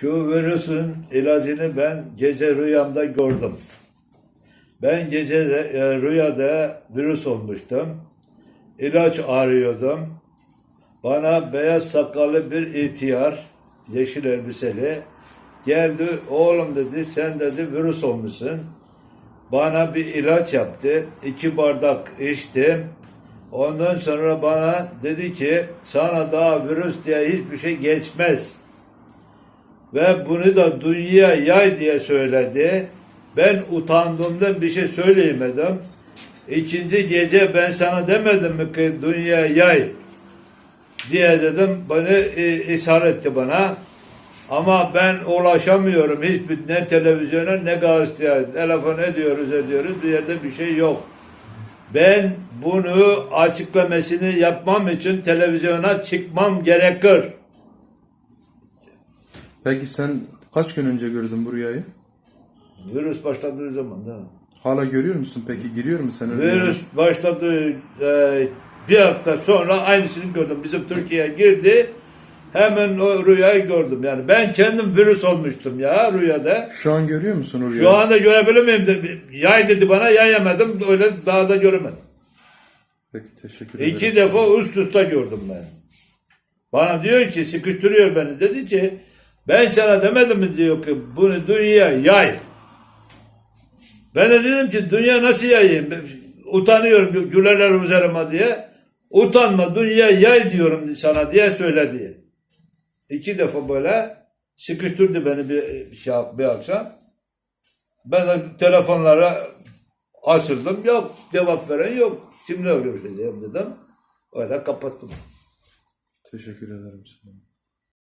Şu virüsün ilacını ben gece rüyamda gördüm. Ben gece de, e, rüyada virüs olmuştum. İlaç arıyordum. Bana beyaz sakallı bir ihtiyar, yeşil elbiseli geldi. Oğlum dedi sen dedi virüs olmuşsun. Bana bir ilaç yaptı. iki bardak içtim. Ondan sonra bana dedi ki sana daha virüs diye hiçbir şey geçmez. Ve bunu da dünya yay diye söyledi. Ben utandığımdan bir şey söyleyemedim. İkinci gece ben sana demedim mi ki dünya yay diye dedim. Beni e, ishar etti bana. Ama ben ulaşamıyorum hiçbir ne televizyona ne gazeteye. Telefon ediyoruz ediyoruz bir yerde bir şey yok. Ben bunu açıklamasını yapmam için televizyona çıkmam gerekir. Peki sen kaç gün önce gördün bu rüyayı? Virüs başladığı zaman da. Hala görüyor musun peki? Giriyor mu sen Virüs başladığı e, bir hafta sonra aynısını gördüm. Bizim Türkiye'ye girdi. Hemen o rüyayı gördüm. Yani ben kendim virüs olmuştum ya rüyada. Şu an görüyor musun o rüyayı? Şu anda görebilir miyim? De- Yay dedi bana yayamadım. Öyle daha da göremedim. Peki teşekkür ederim. İki defa üst üste gördüm ben. Bana diyor ki sıkıştırıyor beni. Dedi ki ben sana demedim mi diyor ki bunu dünya yay. Ben de dedim ki dünya nasıl yayayım? Utanıyorum gülerler üzerime diye. Utanma dünya yay diyorum sana diye söyledi. İki defa böyle sıkıştırdı beni bir, şey, bir akşam. Ben de telefonlara açıldım. Yok cevap veren yok. Kimle görüşeceğim dedim. Öyle kapattım. Teşekkür ederim sana.